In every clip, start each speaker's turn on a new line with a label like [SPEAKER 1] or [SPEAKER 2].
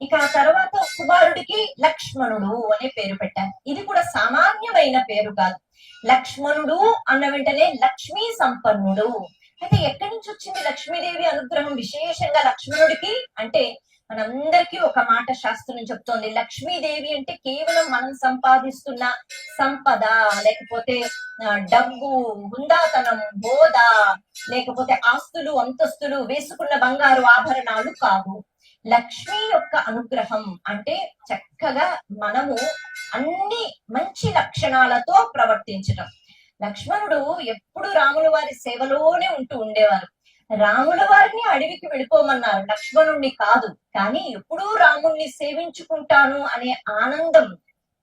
[SPEAKER 1] ఇక ఆ తర్వాత కుమారుడికి లక్ష్మణుడు అనే పేరు పెట్టారు. ఇది కూడా సామాన్యమైన పేరు కాదు. లక్ష్మణుడు అన్న వెంటనే లక్ష్మీ సంపన్నుడు. అయితే ఎక్కడి నుంచి వచ్చింది లక్ష్మీదేవి అనుగ్రహం? విశేషంగా లక్ష్మణుడికి అంటే మనందరికీ ఒక మాట శాస్త్రం చెప్తోంది. లక్ష్మీదేవి అంటే కేవలం మనం సంపాదిస్తున్న సంపద లేకపోతే డబ్బు హుందాతనం హోదా లేకపోతే ఆస్తులు అంతస్తులు వేసుకున్న బంగారు ఆభరణాలు కావు. లక్ష్మి యొక్క అనుగ్రహం అంటే చక్కగా మనము అన్ని మంచి లక్షణాలతో ప్రవర్తించటం. లక్ష్మణుడు ఎప్పుడు రాముల వారి సేవలోనే ఉంటూ ఉండేవారు. రాముల వారిని అడవికి వెళ్ళిపోమన్నారు. లక్ష్మణుణ్ణి కాదు కానీ ఎప్పుడూ రాముణ్ణి సేవించుకుంటాను అనే ఆనందం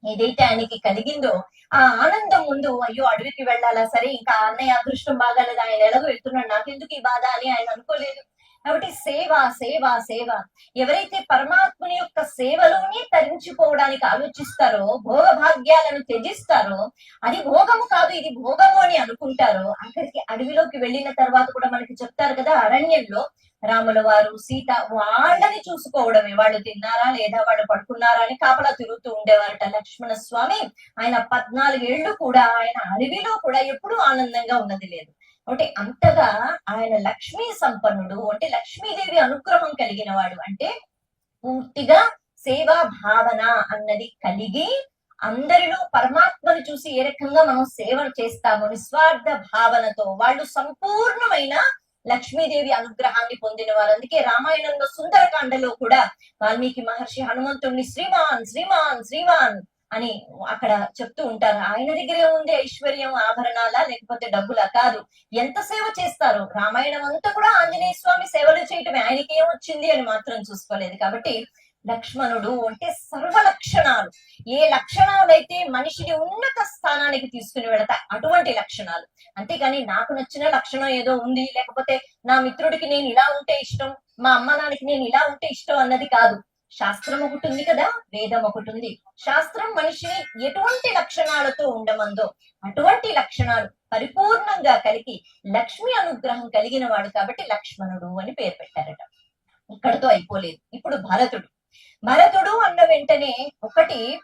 [SPEAKER 1] ఏదైతే ఆయనకి కలిగిందో ఆ ఆనందం ముందు అయ్యో అడవికి వెళ్ళాలా? సరే ఇంకా అన్నయ్య అదృష్టం బాగాలేదు. ఆయన ఎలాగో వెళ్తున్నాడు. నాకెందుకు ఈ బాధ? అని ఆయన అనుకోలేదు. కాబట్టి సేవ సేవ సేవ. ఎవరైతే పరమాత్ముని యొక్క సేవలోనే తరించిపోవడానికి ఆలోచిస్తారో భోగ భాగ్యాలను త్యజిస్తారో అది భోగము కాదు ఇది భోగము అని అనుకుంటారో అక్కడికి అడవిలోకి వెళ్ళిన తర్వాత కూడా మనకి చెప్తారు కదా అరణ్యంలో రాముల వారు సీత వాళ్ళని చూసుకోవడమే. వాళ్ళు తిన్నారా లేదా? వాళ్ళు పడుకున్నారా అని కాపలా తిరుగుతూ ఉండేవారట లక్ష్మణ స్వామి ఆయన పద్నాలుగేళ్ళు కూడా ఆయన అడవిలో కూడా ఎప్పుడూ ఆనందంగా ఉన్నది లేదు. అంటే అంతగా ఆయన లక్ష్మీ సంపన్నుడు అంటే లక్ష్మీదేవి అనుగ్రహం కలిగిన వాడు అంటే పూర్తిగా సేవా భావన అన్నది కలిగి అందరిలో పరమాత్మను చూసి ఏ రకంగా మనం సేవలు చేస్తామో నిస్వార్థ భావనతో వాళ్ళు సంపూర్ణమైన లక్ష్మీదేవి అనుగ్రహాన్ని పొందిన వారు. అందుకే రామాయణంలో సుందరకాండలో కూడా వాల్మీకి మహర్షి హనుమంతుణ్ణి శ్రీమాన్ శ్రీమాన్ శ్రీమాన్ అని అక్కడ చెప్తూ ఉంటారు. ఆయన దగ్గరే ఉంది ఐశ్వర్యం ఆభరణాల లేకపోతే డబ్బులా? కాదు. ఎంత సేవ చేస్తారు? రామాయణం అంతా కూడా ఆంజనేయ స్వామి సేవలు చేయటమే. ఆయనకి ఏమొచ్చింది అని మాత్రం చూసుకోలేదు. కాబట్టి లక్ష్మణుడు అంటే సర్వ లక్షణాలు. ఏ లక్షణాలైతే మనిషిని ఉన్నత స్థానానికి తీసుకుని వెళతా అటువంటి లక్షణాలు. అంతేగాని నాకు నచ్చిన లక్షణం ఏదో ఉంది. లేకపోతే నా మిత్రుడికి నేను ఇలా ఉంటే ఇష్టం మా అమ్మ నాన్నకి నేను ఇలా ఉంటే ఇష్టం అన్నది కాదు. శాస్త్రం ఒకటి ఉంది కదా వేదం ఒకటి ఉంది. శాస్త్రం మనిషిని ఎటువంటి లక్షణాలతో ఉండమందో అటువంటి లక్షణాలు పరిపూర్ణంగా కలిగి లక్ష్మి అనుగ్రహం కలిగిన వాడు కాబట్టి లక్ష్మణుడు అని పేరు పెట్టారట. ఇక్కడతో అయిపోలేదు. ఇప్పుడు భరతుడు. భరతుడు అన్న వెంటనే ఒకటి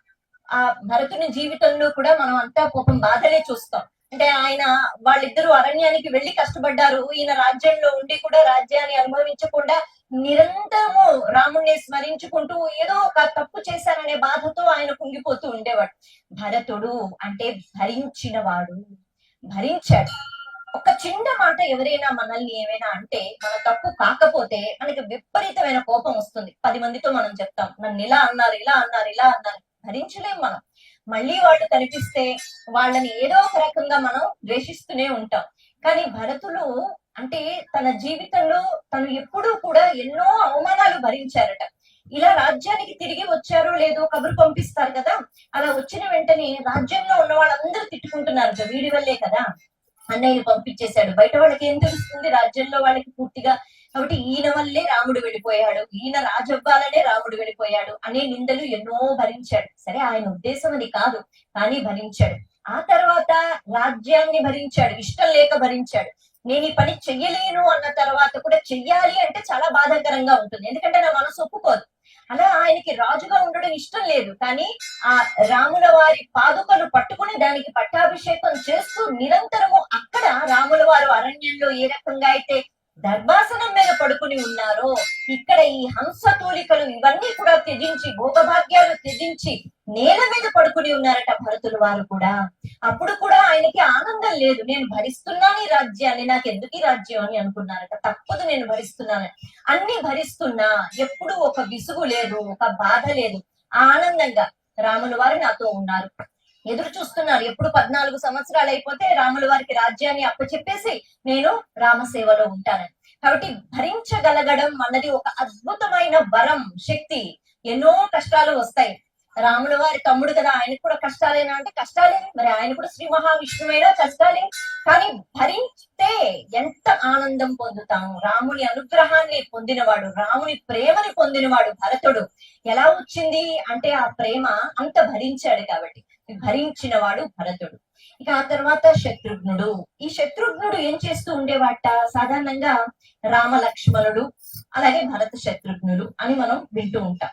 [SPEAKER 1] ఆ భరతుని జీవితంలో కూడా మనం అంతా పాపం బాధలే చూస్తాం. అంటే ఆయన వాళ్ళిద్దరూ అరణ్యానికి వెళ్ళి కష్టపడ్డారు. ఈయన రాజ్యంలో ఉండి కూడా రాజ్యాన్ని అనుభవించకుండా నిరంతరము రాముణ్ణి స్మరించుకుంటూ ఏదో ఒక తప్పు చేశారనే బాధతో ఆయన కుంగిపోతూ ఉండేవాడు. భరతుడు అంటే భరించిన వాడు భరించాడు. ఒక చిన్న మాట ఎవరైనా మనల్ని ఏమైనా అంటే మన తప్పు కాకపోతే మనకి విపరీతమైన కోపం వస్తుంది. పది మందితో మనం చెప్తాం. నన్ను ఇలా అన్నారు ఇలా అన్నారు ఇలా అన్నారు. భరించలేం మనం. మళ్ళీ వాళ్ళు కనిపిస్తే వాళ్ళని ఏదో ఒక రకంగా మనం ద్వేషిస్తూనే ఉంటాం. కానీ భరతులు అంటే తన జీవితంలో తను ఎప్పుడూ కూడా ఎన్నో అవమానాలు భరించారట. ఇలా రాజ్యానికి తిరిగి వచ్చారో లేదో కబురు పంపిస్తారు కదా. అలా వచ్చిన వెంటనే రాజ్యంలో ఉన్న వాళ్ళందరూ తిట్టుకుంటున్నారు వీడి వల్లే కదా. అన్నయ్యని పంపించేశాడు. బయట వాళ్ళకి ఏం తెలుస్తుంది? రాజ్యంలో వాళ్ళకి పూర్తిగా కాబట్టి ఈయన వల్లే రాముడు వెళ్ళిపోయాడు. ఈయన రాజవ్వాలనే రాముడు వెళ్ళిపోయాడు అనే నిందలు ఎన్నో భరించాడు. సరే ఆయన ఉద్దేశం అది కాదు కానీ భరించాడు. ఆ తర్వాత రాజ్యాన్ని భరించాడు ఇష్టం లేక భరించాడు. నేను ఈ పని చెయ్యలేను అన్న తర్వాత కూడా చెయ్యాలి అంటే చాలా బాధాకరంగా ఉంటుంది. ఎందుకంటే నా మనసు ఒప్పుకోదు. అలా ఆయనకి రాజుగా ఉండడం ఇష్టం లేదు. కానీ ఆ రాముల వారి పాదుకలు పట్టుకుని దానికి పట్టాభిషేకం చేస్తూ నిరంతరము అక్కడ రాముల వారు అరణ్యంలో ఏ రకంగా అయితే దర్భాసనం మీద పడుకుని ఉన్నారో ఇక్కడ ఈ హంస తూలికలు ఇవన్నీ కూడా త్యజించి భోగభాగ్యాలు త్యజించి నేల మీద పడుకుని ఉన్నారట భరతుల వారు కూడా. అప్పుడు కూడా ఆయనకి ఆనందం లేదు. నేను భరిస్తున్నాను ఈ రాజ్యాన్ని నాకు ఎందుకు ఈ రాజ్యం అని అనుకున్నారట. తప్పదు నేను భరిస్తున్నాను. అన్ని భరిస్తున్నా ఎప్పుడు ఒక విసుగు లేదు ఒక బాధ లేదు. ఆనందంగా రాముల వారు నాతో ఉన్నారు. ఎదురు చూస్తున్నారు. ఎప్పుడు పద్నాలుగు సంవత్సరాలు అయిపోతే రాముల వారికి రాజ్యాన్ని అప్పచెప్పేసి నేను రామసేవలో ఉంటానని కాబట్టి భరించగలగడం అన్నది ఒక అద్భుతమైన వరం శక్తి. ఎన్నో కష్టాలు వస్తాయి. రాముల వారి తమ్ముడు కదా ఆయనకు కూడా కష్టాలేనా? అంటే కష్టాలే. మరి ఆయన కూడా శ్రీ మహావిష్ణువైనా కష్టాలే. కానీ భరిస్తే ఎంత ఆనందం పొందుతాము. రాముని అనుగ్రహాన్ని పొందినవాడు రాముని ప్రేమని పొందినవాడు భరతుడు. ఎలా వచ్చింది? అంటే ఆ ప్రేమ అంత భరించాడు కాబట్టి. భరించిన వాడు భరతుడు. ఇక ఆ తర్వాత శత్రుఘ్నుడు. ఈ శత్రుఘ్నుడు ఏం చేస్తూ ఉండేవాట? సాధారణంగా రామ లక్ష్మణుడు అలాగే భరత శత్రుఘ్నుడు అని మనం వింటూ ఉంటాం.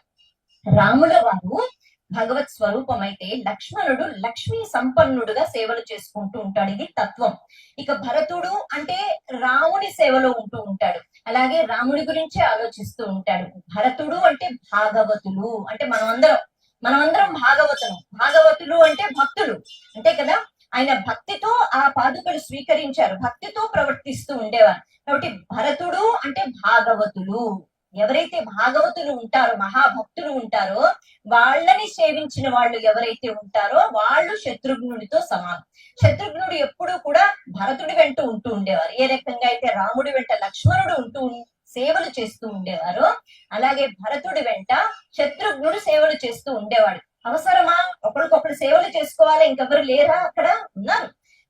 [SPEAKER 1] రాముల వారు భగవత్ స్వరూపం అయితే లక్ష్మణుడు లక్ష్మీ సంపన్నుడుగా సేవలు చేసుకుంటూ ఉంటాడు. ఇది తత్వం. ఇక భరతుడు అంటే రాముని సేవలో ఉంటూ ఉంటాడు. అలాగే రాముడి గురించి ఆలోచిస్తూ ఉంటాడు. భరతుడు అంటే భాగవతులు. అంటే మనమందరం మనమందరం భాగవతులు. భాగవతులు అంటే భక్తులు. అంతే కదా? ఆయన భక్తితో ఆ పాదుకలు స్వీకరించారు. భక్తితో ప్రవర్తిస్తూ ఉండేవారు. కాబట్టి భరతుడు అంటే భాగవతులు. ఎవరైతే భాగవతులు ఉంటారో మహాభక్తులు ఉంటారో వాళ్ళని సేవించిన వాళ్ళు ఎవరైతే ఉంటారో వాళ్ళు శత్రుఘ్నుడితో సమానం. శత్రుఘ్నుడు ఎప్పుడూ కూడా భరతుడి వెంట ఉంటూ ఉండేవారు. ఏ రకంగా అయితే రాముడి వెంట లక్ష్మణుడు ఉంటూ సేవలు చేస్తూ ఉండేవారు. అలాగే భరతుడి వెంట శత్రుఘ్నుడు సేవలు చేస్తూ ఉండేవాడు. అవసరమా? ఒకరికొకరు సేవలు చేసుకోవాలి. ఇంకెవరు లేరా అక్కడ? ఉన్నారు.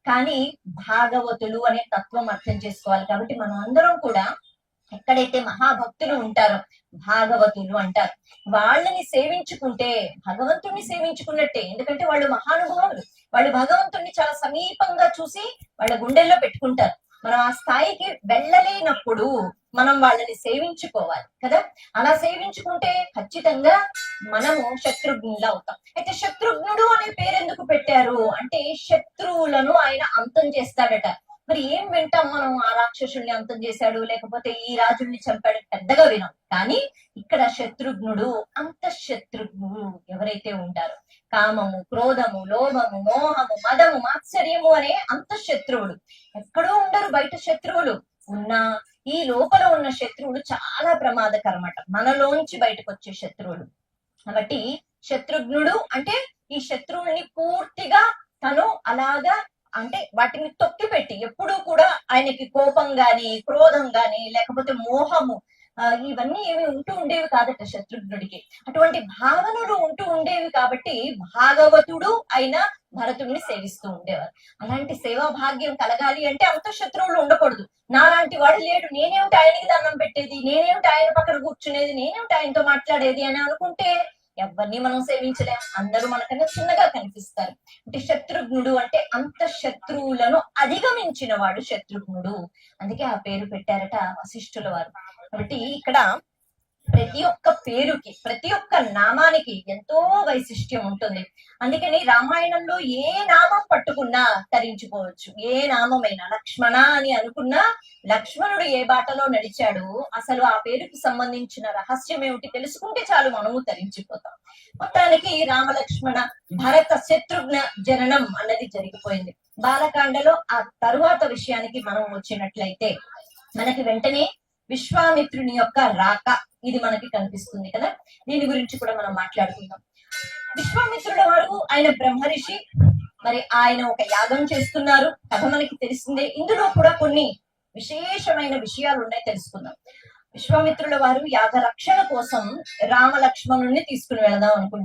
[SPEAKER 1] కానీ భాగవతులు అనే తత్వం అర్థం చేసుకోవాలి. కాబట్టి మనం అందరం కూడా ఎక్కడైతే మహాభక్తులు ఉంటారో భాగవతులు అంటారు వాళ్ళని సేవించుకుంటే భగవంతుణ్ణి సేవించుకున్నట్టే. ఎందుకంటే వాళ్ళు మహానుభావులు. వాళ్ళు భగవంతుణ్ణి చాలా సమీపంగా చూసి వాళ్ళ గుండెల్లో పెట్టుకుంటారు. మనం ఆ స్థాయికి వెళ్ళలేనప్పుడు మనం వాళ్ళని సేవించుకోవాలి కదా? అలా సేవించుకుంటే ఖచ్చితంగా మనము శత్రుఘ్నులు అవుతాం. అయితే శత్రుఘ్నుడు అనే పేరు ఎందుకు పెట్టారు? అంటే శత్రువులను ఆయన అంతం చేస్తాడట. మరి ఏం వింటాం మనం? ఆ రాక్షసుల్ని అంతం చేశాడు లేకపోతే ఈ రాజుల్ని చంపాడు? పెద్దగా వినాం. కానీ ఇక్కడ శత్రుఘ్నుడు అంత శత్రుఘ్నుడు ఎవరైతే ఉంటారో కామము క్రోధము లోభము మోహము మదము మాత్సర్యము అనే అంత శత్రువుడు ఎక్కడో ఉండరు బయట శత్రువులు. ఉన్నా ఈ లోపల ఉన్న శత్రువులు చాలా ప్రమాదకరమట. మనలోంచి బయటకు వచ్చే శత్రువులు. కాబట్టి శత్రుఘ్నుడు అంటే ఈ శత్రువుల్ని పూర్తిగా తను అలాగా అంటే వాటిని తొక్కిపెట్టి ఎప్పుడూ కూడా ఆయనకి కోపం గాని క్రోధం గాని లేకపోతే మోహము ఇవన్నీ ఏమి ఉంటూ ఉండేవి కాదట శత్రుఘ్నుడికి. అటువంటి భావనలు ఉంటూ ఉండేవి కాబట్టి భాగవతుడు అయిన భరతుడిని సేవిస్తూ ఉండేవారు. అలాంటి సేవా భాగ్యం కలగాలి అంటే అంత శత్రువులు ఉండకూడదు. నాలాంటి వాడు లేడు. నేనేమిటి ఆయనకి దండం పెట్టేది? నేనేమిటి ఆయన పక్కన కూర్చునేది? నేనేమిటి ఆయనతో మాట్లాడేది అని అనుకుంటే ఎవరిని మనం సేవించలేం. అందరూ మనకన్నా చిన్నగా కనిపిస్తారు. అంటే శత్రుఘ్నుడు అంటే అంత శత్రువులను అధిగమించిన వాడు శత్రుఘ్నుడు. అందుకే ఆ పేరు పెట్టారట వశిష్ఠుల వారు. కాబట్టి ఇక్కడ ప్రతి ఒక్క పేరుకి ప్రతి ఒక్క నామానికి ఎంతో వైశిష్ట్యం ఉంటుంది. అందుకని రామాయణంలో ఏ నామం పట్టుకున్నా తరించుకోవచ్చు ఏ నామమైనా లక్ష్మణ అని అనుకున్నా లక్ష్మణుడు ఏ బాటలో నడిచాడు అసలు ఆ పేరుకి సంబంధించిన రహస్యం ఏమిటి తెలుసుకుంటే చాలు మనము తరించిపోతాం. మొత్తానికి రామలక్ష్మణ భరత శత్రుఘ్న జననం అన్నది జరిగిపోయింది. బాలకాండలో ఆ తరువాత విషయానికి మనం వచ్చినట్లయితే మనకి వెంటనే విశ్వామిత్రుని యొక్క రాక ఇది మనకి కనిపిస్తుంది కదా? దీని గురించి కూడా మనం మాట్లాడుకుందాం. విశ్వామిత్రుడు వారు ఆయన బ్రహ్మరిషి మరి ఆయన ఒక యాగం చేస్తున్నారు. కథ మనకి తెలిసిందే. ఇందులో కూడా కొన్ని విశేషమైన విషయాలు ఉన్నాయి తెలుసుకుందాం. విశ్వామిత్రుల వారు యాగ రక్షణ కోసం రామ లక్ష్మణుని తీసుకుని వెళదాం అనుకుంటున్నారు.